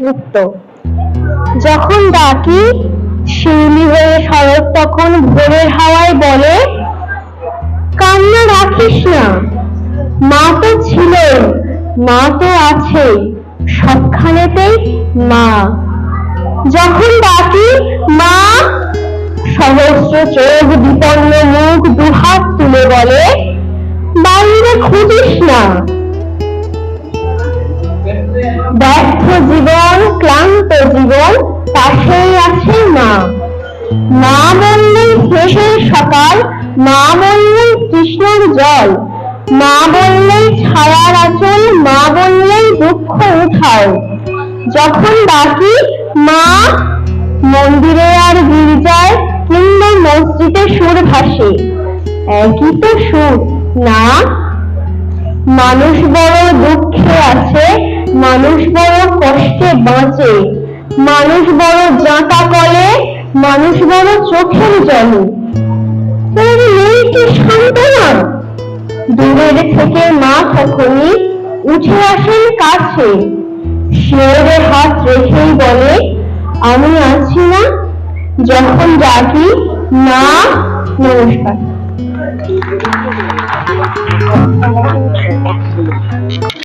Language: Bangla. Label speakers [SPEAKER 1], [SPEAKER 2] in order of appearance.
[SPEAKER 1] সুপ্ত যখন ডাকি, শিউলি হয়ে শরৎ তখন ভোরের হাওয়ায় বলে, কান্না রাখিস না। মা তো ছিল মা তো আছে, সবখানেতেই মা। যখন ডাকি, মা! সহস্র চোখ বিপন্ন মুখ দুহাত তুলে বলে, বাইরে খুঁজিস না। ব্যর্থ জীবন, ক্লান্ত জীবন, পাশেই আছে মা। মা বললেই শেষের সকাল, মা বললেই কৃষ্ণের জল, মা বললেই ছায়ার আচল, মা বললেই দুঃখ উঠাও। যখন ডাকি মা মন্দিরে আর গির্জায় কিংবা মসজিদে সুর ভাসে। একই তো সুর, না? মানুষ বড় দুঃখে কষ্টে বাঁচে। মানুষ বড় জাঁতা কলে, মানুষ বড় চোখের জলে। নেই কি সান্ত্বনা? দূরের থেকে মা তখনই উঠে আসেন কাছে। শিওরে হাত রেখেই বলে, আমি আছি না। যখন ডাকি না নমস্কার।